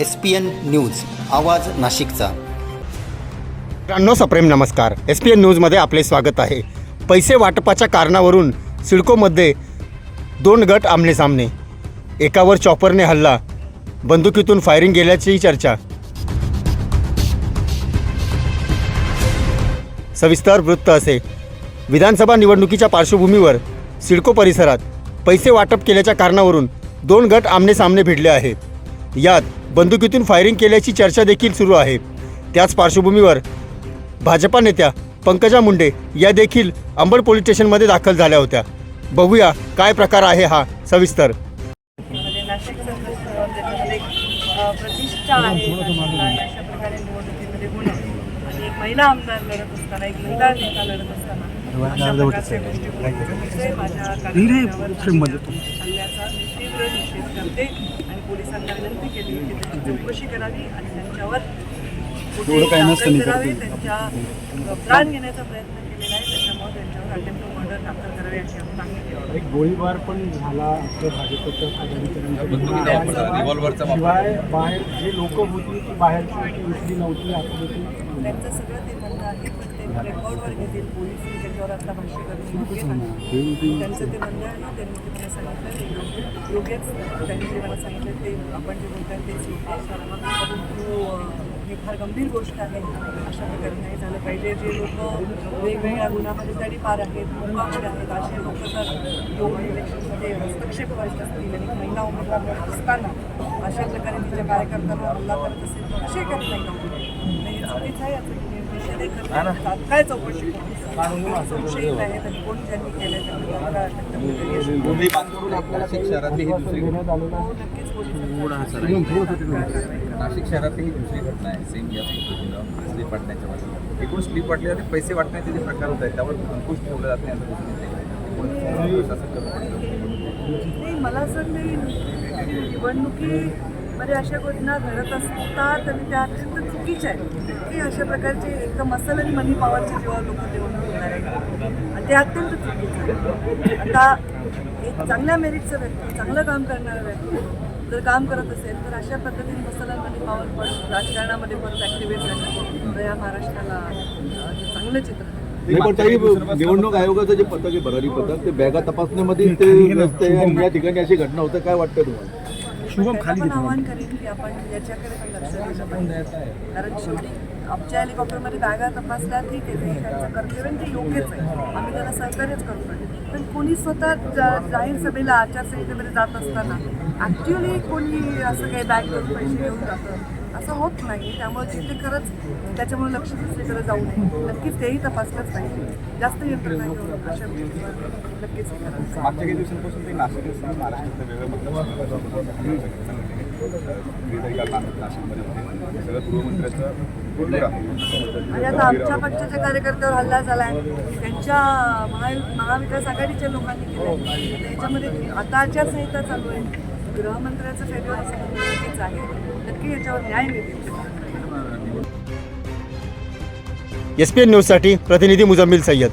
S P N news आवाज नाशिकचा. मित्रांनो सप्रेम नमस्कार. एस पी एन न्यूजमध्ये आपले स्वागत आहे. पैसे वाटपाच्या कारणावरून सिडकोमध्ये दोन गट आमने सामने एकावर चॉपरने हल्ला बंदुकीतून फायरिंग गेल्याचीही चर्चा. सविस्तर वृत्त असे. विधानसभा निवडणुकीच्या पार्श्वभूमीवर सिडको परिसरात पैसे वाटप केल्याच्या कारणावरून दोन गट आमने सामने भिडले आहेत. यात बंदुकीतून फायरिंग केल्याची चर्चा देखील सुरू आहे. त्याच पार्श्वभूमीवर भाजपा नेत्या पंकजा मुंडे या देखील अंबड पोलीस स्टेशनमध्ये दाखल झाल्या होत्या. बघूया काय प्रकार आहे हा सविस्तर. म्हणजे नाशिक सर्कल त्याच्यामध्ये एक अ, प्रतिष्ठा आहे. नाशिकला अशा प्रकारे निवडणुकीमध्ये होणं आणि एक महिला आमदार लढत असताना एक महिला नेता लढत असताना चौकशी करावी आणि त्यांच्यावर करावे त्यांच्या प्राण घेण्याचा प्रयत्न केलेला आहे. त्याच्यामुळे त्यांच्यावर अटेम्प्ट मर्डर दाखल करावे अशी आम्ही मागणी. एक गोळीबार पण झाला भाजपच्या शिवाय बाहेर जी लोक होती ती बाहेरची होती उचली नव्हती आतली होती त्यांचं सगळं आहे. ते रेकॉर्डवर घेतील पोलीस त्याच्यावर आता भाष्य करून त्यांचं ते म्हणणं आहे ना त्यांनी ते मला सांगितलं. ते योग्य योग्यच त्यांनी जे मला सांगितलं ते आपण जे योग्य आहे. परंतु अं, हे फार गंभीर गोष्ट आहे. अशा प्रकारे नाही झालं पाहिजे. जे लोक वेगवेगळ्या गुन्ह्यामध्ये तरी पार आहेत मुकामध्ये आहेत असे लोक जर येऊन इलेक्शनमध्ये हस्तक्षेप करत असतील आणि महिला उमेदवार लढत असताना अशा प्रकारे तिच्या कार्यकर्त्यांवर हल्ला करत असेल तर असे करत नाही. लोक हे चुकीचं आहे. चौकशी. नाशिक शहरातली ही दुसरी हो, नाशिक शहरातली ही दुसरी घटना आहे सेम याच पद्धतीनं स्लीप वाटण्याच्या बाजूला एकूण स्लीप वाटल्यावर ते पैसे वाटण्याचे जे प्रकार होत आहेत त्यावर अंकुश ठेवला जात नाही असं मला असं वाटतं निवडणुकीमध्ये अशा घटना घडत असतात आणि त्या अत्यंत चुकीच्या आहेत. की अशा प्रकारचे एकदम मसल आणि मनी पॉवरचे जेव्हा लोक निवडणूक होणार आहे आणि ते अत्यंत चुकीचं आहे. आता एक चांगल्या मेरिटचं व्यक्ती चांगलं काम करणारा व्यक्ती जर काम करत असेल तर अशा पद्धतीने मसल आणि मनी पॉवर पण राजकारणामध्ये परत ॲक्टिवेट झालं. तर या महाराष्ट्राला हे चांगलं चित्र आहे. पण निवडणूक आयोगाचं जे पथक आहे भरारी पथक ते बॅगा तपासण्यामध्ये ते या ठिकाणी अशी घटना होतं काय वाटतं तुम्हाला? शुभम खाली पण आव्हान करेन की आपण याच्याकडे पण लक्ष दिलं पाहिजे कारण शेवटी आमच्या हेलिकॉप्टरमध्ये बॅगा तपासल्या ठीक आहे ते त्यांचं कर्तव्य ते योग्यच आहे. आम्ही त्याला सहकार्यच करतोय पण कोणी स्वतः जाहीर सभेला आचारसंहितेमध्ये जात असताना ॲक्च्युली कोणी असं काही बॅग करून पैसे घेऊन जातं? असं होत नाही. त्यामुळे जिथे खरंच त्याच्यामुळे लक्ष दुसरीकडे जाऊ नये. नक्कीच तेही तपासलंच पाहिजे. जास्त यंत्रणा घेऊन अशा गोष्टीवर. नक्कीच मागच्या काही दिवसांपासून ते नाशिक वेगळं आणि आता आमच्या पक्षाच्या कार्यकर्त्यावर हल्ला झालाय. त्यांच्या महा महाविकास आघाडीच्या लोकांनी केलं त्याच्यामध्ये आता आचारसंहिता चालू आहे. गृहमंत्र्याचं फेब्रुवारी असं नक्कीच आहे. नक्की याच्यावर न्याय मिळतील एस पी एन न्यूजसाठी प्रतिनिधी मुजम्मिल सय्यद.